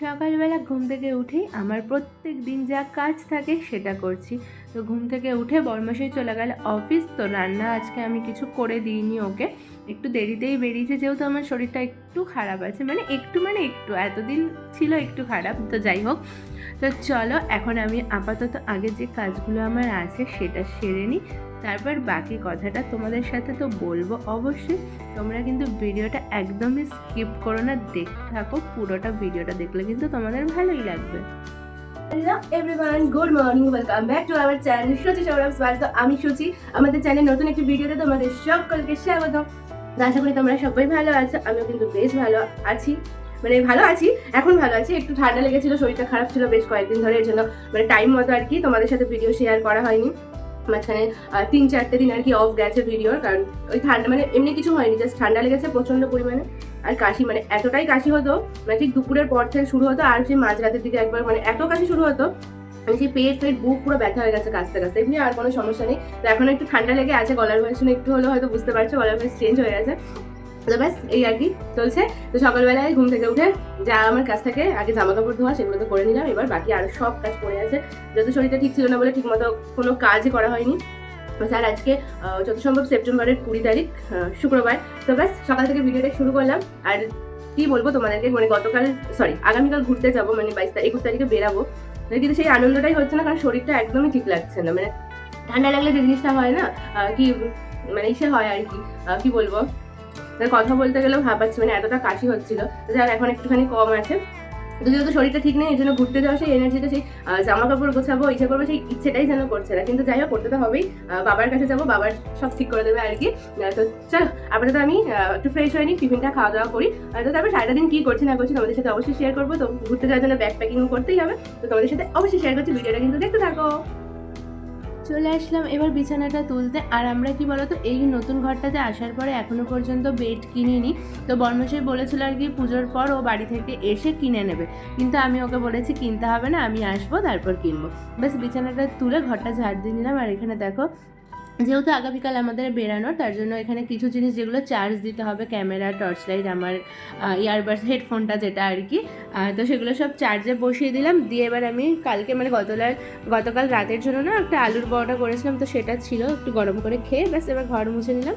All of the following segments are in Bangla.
সকালবেলা ঘুম থেকে উঠেই আমার প্রত্যেক দিন যা কাজ থাকে সেটা করছি। তো ঘুম থেকে উঠে বর্মশাই চলে গেল অফিস, তো রান্না আজকে আমি কিছু করে দিইনি ওকে। একটু দেরিতেই বেরিয়েছে যেহেতু আমার শরীরটা একটু খারাপ আছে মানে একটু মানে একটু, এতদিন ছিল একটু খারাপ, তো যাই হোক। তো চলো, এখন আমি আপাতত আগে যে কাজগুলো আমার আছে সেটা সেরে নিই। তারপর বাকি কথাটা তোমাদের সাথে তো বলব অবশ্যই। তোমরা কিন্তু ভিডিওটা একদমই স্কিপ করো না, দেখতে থাকো, পুরোটা ভিডিওটা দেখলে কিন্তু তোমাদের ভালোই লাগবে। Hello everyone good morning welcome back to our channel Suchi Sourav স্বাগত আমি সুচি আমাদের চ্যানেল নতুন একটি ভিডিওতে তোমাদের সকলকে স্বাগত আশা করি তোমরা সবাই ভালো আছো, আমিও কিন্তু বেশ ভালো আছি। মানে ভালো আছি, এখন ভালো আছি, একটু ঠান্ডা লেগেছিল, শরীরটা খারাপ ছিল বেশ কয়েকদিন ধরে, এর জন্য মানে টাইম মতো আর কি তোমাদের সাথে ভিডিও শেয়ার করা হয়নি। মাঝখানে তিন চারটে দিন আর কি অফ গেছে ভিডিওর কারণ ওই ঠান্ডা মানে এমনি কিছু হয়নি জাস্ট ঠান্ডা লেগেছে প্রচণ্ড পরিমাণে। আর কাশি মানে এতটাই কাশি হতো মানে ঠিক দুপুরের পর থেকে শুরু হতো, আর সেই মাঝরাতের দিকে একবার মানে এত কাশি শুরু হতো আমি সেই পেট ফেট, বুক পুরো ব্যথা হয়ে গেছে কাছতে কাছতে এমনি আর কোনো সমস্যা নেই। তো এখন একটু ঠান্ডা লেগে আছে, গলার ভয়েস শুনে একটু হলেও হয়তো বুঝতে পারছ, গলার ভয়েস চেঞ্জ হয়ে গেছে। তো ব্যাস, এই আর কি চলছে। তো সকালবেলায় ঘুম থেকে উঠে যা আমার কাছ থেকে, আগে জামা কাপড় ধোয়া, সেগুলো তো করে নিলাম। এবার বাকি আরও সব কাজ পড়ে আছে। যেহেতু শরীরটা ঠিক ছিল না বলে ঠিকমতো কোনো কাজই করা হয়নি। স্যার, আজকে যত সম্ভব সেপ্টেম্বরের কুড়ি তারিখ শুক্রবার। তো ব্যাস, সকাল থেকে ভিডিওটা শুরু করলাম। আর কি বলব তোমাদেরকে মানে গতকাল সরি আগামীকাল ঘুরতে যাব মানে বাইশ তারিখ, একুশ তারিখে বেরাবো। মানে কিন্তু সেই আনন্দটাই হচ্ছে না, কারণ শরীরটা একদমই ঠিক লাগছে না। মানে ঠান্ডা লাগলে যে জিনিসটা হয় না কি মানে ইসে হয় আর কি। কি বলব? কথা বলতে গেলেও ভাবাচ্ছি মানে এতটা কাশি হচ্ছিল। যার এখন একটুখানি কম আছে। যেহেতু শরীরটা ঠিক নেই, এই জন্য ঘুরতে যাওয়া সেই এনার্জিটা সেই জামা কাপড় গোছাবো, ইচ্ছা করব সেই ইচ্ছেটাই যেন করছে না। কিন্তু যাই হোক, করতে তো হবেই। বাবার কাছে যাব, বাবার সব ঠিক করে দেবে আর কি। তো চলো, আপাতত আমি একটু ফ্রেশ হয়ে নিই টিফিনটা খাওয়া দাওয়া করি তো তারপর সারাটা দিন কি করছি না করছি তোমাদের সাথে অবশ্যই শেয়ার করব। তো ঘুরতে যাওয়ার জন্য ব্যাগ প্যাকিং করতেই হবে। তো তোমাদের সাথে অবশ্যই শেয়ার করছি, ভিডিওটা কিন্তু দেখতে থাকো। চলে আসলাম এবার বিছানাটা তুলতে। আর আমরা কি বলতো, এই নতুন ঘরটাতে আসার পরে এখনও পর্যন্ত বেড কিনিনি। তো বর্মশাই বলেছিল আর কি, পুজোর পর ও বাড়ি থেকে এসে কিনে নেবে। কিন্তু আমি ওকে বলেছি, কিনতে হবে না, আমি আসব, তারপর কিনবো। বেশ বিছানাটা তুলে ঘরটা ঝাড় দিয়ে নিলাম। আর এখানে দেখো যেহেতু আগামীকাল আমাদের বেরানোর, তার জন্য এখানে কিছু জিনিস যেগুলো চার্জ দিতে হবে ক্যামেরা টর্চ লাইট আমার ইয়ারবাডস হেডফোনটা যেটা আর কি তো সেগুলো সব চার্জে বসিয়ে দিলাম। দিয়ে এবার আমি কালকে মানে গতকাল গতকাল রাতের জন্য না একটা আলুর পরোটা করেছিলাম, তো সেটা ছিল একটু গরম করে খেয়ে ব্যাস এবার ঘর মুছে নিলাম।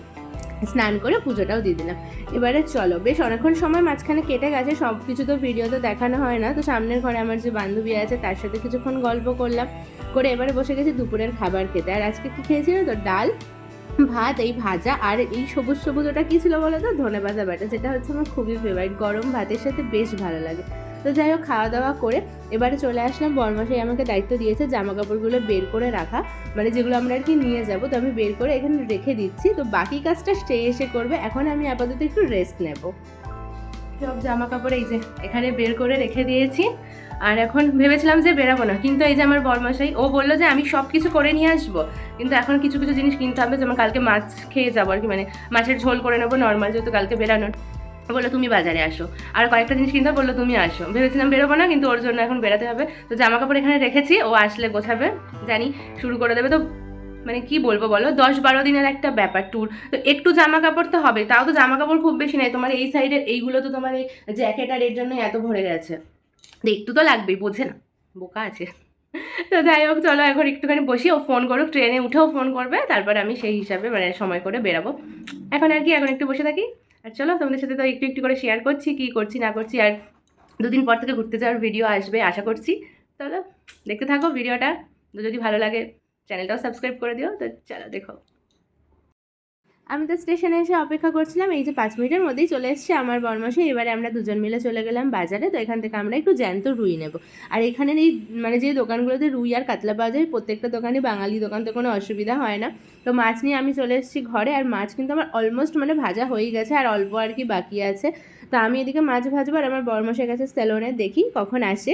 স্নান করে পুজোটাও দিয়ে দিলাম। এবারে চলো, বেশ অনেকক্ষণ সময় মাঝখানে কেটে গেছে সব কিছু তো ভিডিও তো দেখানো হয় না। তো সামনের ঘরে আমার যে বান্ধবী আছে, তার সাথে কিছুক্ষণ গল্প করলাম। করে এবারে বসে গেছি দুপুরের খাবার খেতে। আর আজকে কি খেয়েছি তো? ডাল, ভাত, এই ভাজা আর এই সবুজ সবুজ ওটা কী ছিল বলো তো? ধনে পাতা বাটা, যেটা হচ্ছে আমার খুবই ফেভারিট গরম ভাতের সাথে বেশ ভালো লাগে। তো যাই হোক, খাওয়া দাওয়া করে এবারে চলে আসলাম। বরমাসাই আমাকে দায়িত্ব দিয়েছে জামা কাপড়গুলো বের করে রাখা। মানে যেগুলো আমরা আর কি নিয়ে যাব, তো আমি বের করে এখানে রেখে দিচ্ছি। তো বাকি কাজটা স্টে এসে করবে। এখন আমি আপাতত একটু রেস্ট নেব। সব জামা কাপড় এই যে এখানে বের করে রেখে দিয়েছি। আর এখন ভেবেছিলাম যে বেরাবো না। কিন্তু এই যে আমার বরমাসাই ও বলল যে আমি সব কিছু করে নিয়ে আসব। কিন্তু এখন কিছু কিছু জিনিস কিনতে হবে যেমন কালকে মাছ খেয়ে যাব আর কি। মানে মাছের ঝোল করে নেব নর্মাল যেহেতু কালকে বেরানোর। বলল, তুমি বাজারে আসো। আর কয়েকটা জিনিস কিনতে বলল, তুমি আসো। ভেবেছিলাম বেরোবো না, কিন্তু ওর জন্য এখন বেরাতে হবে। তো জামা কাপড় এখানে রেখেছি, ও আসলে গোছাবে, জানি, শুরু করে দেবে। তো মানে কি বলব বলো? দশ বারো দিনের একটা ব্যাপার ট্যুর তো একটু জামা কাপড় তো হবে, তাও তো জামা কাপড় খুব বেশি নেই। তোমার এই সাইডের এইগুলো তো তোমার এই জ্যাকেট আর এর জন্যই এত ভরে গেছে। তো একটু তো লাগবেই, বোঝে না, বোকা আছে। তো যাই হোক, চলো এখন একটুখানি বসি, ও ফোন করুক ট্রেনে উঠেও ফোন করবে, তারপর আমি সেই হিসাবে মানে সময় করে বেরাবো। এখন আর কি, এখন একটু বসে থাকি। আর চলো, তোমাদের সাথে তো একটু একটু করে শেয়ার করছি, কি করছি, না করছি, আর দুদিন পর থেকে ঘুরতে যাওয়ার ভিডিও আসবে, আশা করছি। চলো, দেখতে থাকো ভিডিওটা যদি ভালো লাগে চ্যানেলটাও সাবস্ক্রাইব করে দিও তো চলো দেখো। আমি তো স্টেশনে এসে অপেক্ষা করছিলাম এই যে পাঁচ মিনিটের মধ্যেই চলে এসছে আমার বর্মাসে। এবারে আমরা দুজন মিলে চলে গেলাম বাজারে তো এখান থেকে আমরা একটু জ্যান্ত রুই নেব। আর এখানে এই মানে যে দোকানগুলোতে রুই আর কাতলা পাওয়া যায় প্রত্যেকটা দোকানে বাঙালি দোকান তো কোনো অসুবিধা হয় না। তো মাছ নিয়ে আমি চলে এসেছি ঘরে আর মাছ কিন্তু আমার অলমোস্ট মানে ভাজা হয়ে গেছে আর অল্প আর কি বাকি আছে। তো আমি এদিকে মাছ ভাজবো আর আমার বর্মাসের কাছে স্যালোনে দেখি কখন আসে।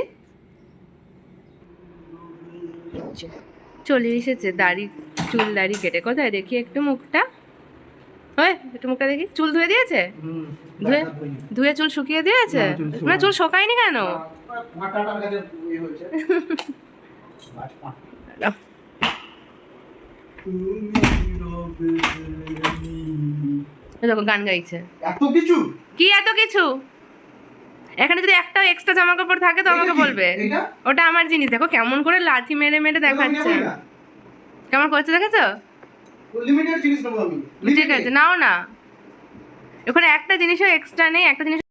চলে এসেছে দাড়ি চুল দাড়ি কেটে। কোথায় দেখি একটু মুখটা? হয় একটু মুখটা দেখি। চুল ধুয়ে দিয়েছে? ধুয়ে ধুয়ে চুল শুকিয়ে দিয়েছে। মানে চুল শোকায়নি। কেন? ইয়ে দেখো গান গাইছে। এত কিছু? কি এত কিছু? এখানে যদি একটা এক্সট্রা জামা কাপড় থাকে তো আমাকে বলবে। ওটা আমার জিনিস। দেখো কেমন করে লাথি মেরে মেরে দেখাচ্ছে। কেমন করছে দেখেছ? ঠিক আছে নাও না। ওখানে একটা জিনিসও এক্সট্রা নেই একটা জিনিস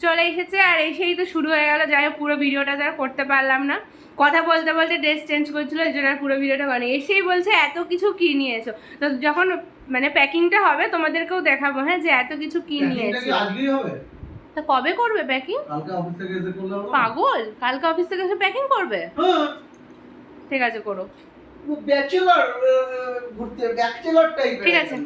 চলে এসেছে আর এসেই তো শুরু হয়ে গেল। যাই হোক পুরো ভিডিওটা তার করতে পারলাম না। কথা বলতে বলতে ড্রেস চেঞ্জ করছিল এই জন্য আর পুরো ভিডিওটা বানিয়ে এসেই বলছে এত কিছু কি নিয়েছো? তো যখন মানে প্যাকিংটা হবে তোমাদেরকেও দেখাবো হ্যাঁ যে এত কিছু কি নিয়েছো? তা কবে করবে প্যাকিং কালকে অফিস থেকে এসে করলে পাগল কালকে অফিস থেকে এসে প্যাকিং করবে? হ্যাঁ। ঠিক আছে করো। ব্যাচেলর ঘুরতে ব্যাচেলর টাইপ ঠিক আছে।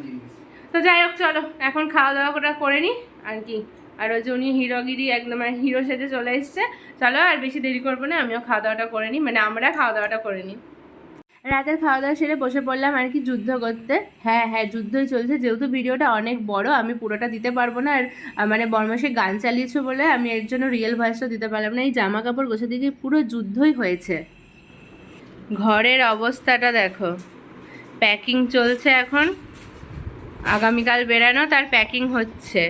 তো যাই হোক চলো এখন খাওয়া দাওয়া করে করে নি আর কি। আর ওই যে উনি হিরোগিরি একদম মানে হিরো সেজে চলে এসছে। চলো আর বেশি দেরি করব না আমিও খাওয়া দাওয়াটা করে নিই মানে আমরা খাওয়া দাওয়াটা করে নিই রাতের খাওয়া দাওয়া সেরে বসে পড়লাম আর কি যুদ্ধ করতে। হ্যাঁ হ্যাঁ যুদ্ধই চলছে। যেহেতু ভিডিওটা অনেক বড়, আমি পুরোটা দিতে পারব না। আর মানে বর্মাসে গান চালিয়েছে বলে আমি এর জন্য রিয়েল ভয়েসটা দিতে পারলাম না। এই জামা কাপড় গোছা দিকে পুরো যুদ্ধই হয়েছে? ঘরের অবস্থাটা দেখো। প্যাকিং চলছে এখন। আগামীকাল বেরানো তার প্যাকিং হচ্ছে।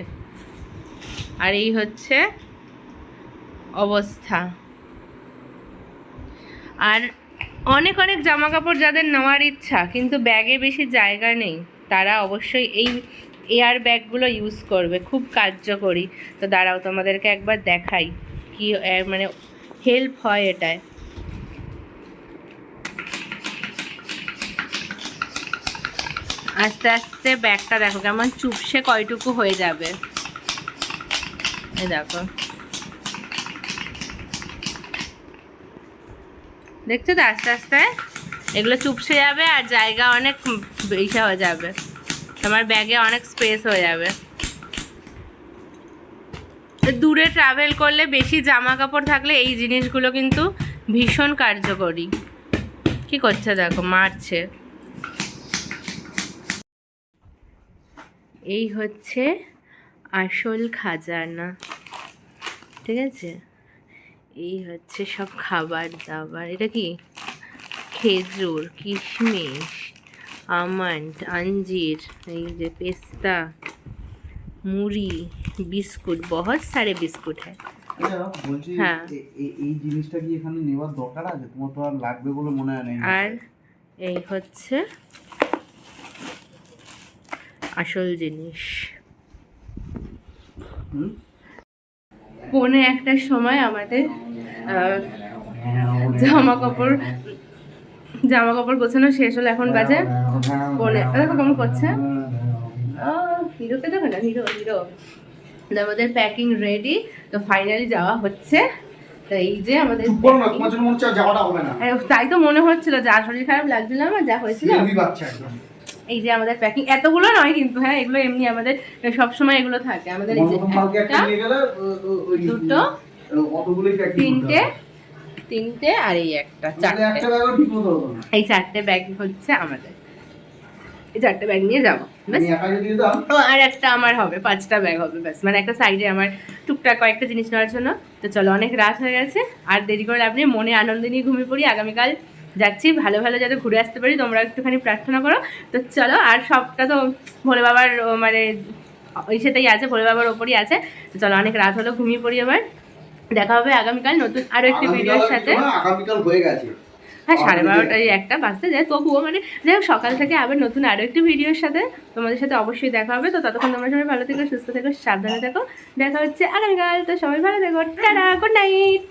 আর এই হচ্ছে অবস্থা। আর অনেক অনেক জামা কাপড় যাদের নেওয়ার ইচ্ছা, কিন্তু ব্যাগে বেশি জায়গা নেই। তারা অবশ্যই এই এয়ার ব্যাগগুলো ইউজ করবে, খুব কার্যকরী। তো দাঁড়াও, তোমাদেরকে একবার দেখাই কি মানে হেল্প হয় এটায়। আস্তে আস্তে ব্যাগটা দেখো কেমন চুপসে কয়টুকু হয়ে যাবে। দেখো। দেখছ তো আস্তে আস্তে? এগুলো চুপসে যাবে আর জায়গা অনেক বেশি হয়ে যাবে। তোমার ব্যাগে অনেক স্পেস হয়ে যাবে। দূরে ট্রাভেল করলে বেশি জামা কাপড় থাকলে এই জিনিসগুলো কিন্তু ভীষণ কার্যকরী। কি করছে দেখো, মারছে। এই হচ্ছে আসল খাজানা। ঠিক আছে? এই হচ্ছে সব খাবার দাবার। এটা কি? খেজুর কিশমিশ আমন্ড আঞ্জির এই যে পেস্তা মুড়ি বিস্কুট বহুত সারে বিস্কুট হ্যাঁ। আচ্ছা হ্যাঁ। এ- এই জিনিসটা কি এখানে নেওয়ার দরকার আছে? তোমার তো আর লাগবে বলে মনে হয় না আর এই হচ্ছে আসল জিনিস। হুম? পৌনে একটার সময় আমাদের জামা কাপড় জামা কাপড় গোছানো শেষ হলো এখন বাজে পৌনে দেখো কেমন করছে। হিরোকে দেখো না? Hero hero. আমাদের প্যাকিং রেডি তো ফাইনালি যাওয়া হচ্ছে। তো এই যে আমাদের তাই তো মনে হচ্ছিল যা শরীর খারাপ লাগছিল আমার যা হয়েছিল। এই যে আমাদের প্যাকিং এতগুলো নয় কিন্তু হ্যাঁ এগুলো এমনি আমাদের সবসময় এগুলো থাকে। আমাদের এই যে একটা দুটো, তিনটে তিনটে আর এই একটা চারটে। এই চারটে ব্যাগ হচ্ছে আমাদের। এই চারটে ব্যাগ নিয়ে যাব ও আর একটা আমার হবে পাঁচটা ব্যাগ হবে ব্যাস। মানে একটা সাইডে আমার টুকটাক কয়েকটা জিনিস নেওয়ার জন্য। তো চলো অনেক রাত হয়ে গেছে আর দেরি করে আপনি মনে আনন্দ নিয়ে ঘুমিয়ে পড়ি। আগামীকাল যাচ্ছি ভালো ভালো যাতে ঘুরে আসতে পারি তোমরা একটুখানি প্রার্থনা করো। তো চলো আর সবটা তো ভোলে বাবার মানে ওই সেটাই আছে ভোলে বাবার ওপরই আছে। তো চলো অনেক রাত হলো ঘুমিয়ে পড়ি এবার দেখা হবে আগামীকাল নতুন আরও একটি ভিডিওর সাথে। আগামীকাল হয়ে গেছে। হ্যাঁ সাড়ে বারোটায় একটা বাজতে যায় তবুও মানে যাই হোক সকাল থেকে আবার নতুন আরও একটি ভিডিওর সাথে তোমাদের সাথে অবশ্যই দেখা হবে। তো ততক্ষণ তোমরা সবাই ভালো থেকো সুস্থ থেকো সাবধানে থেকো। দেখা হচ্ছে আগামীকাল তো সবাই ভালো থেকো। Tata good night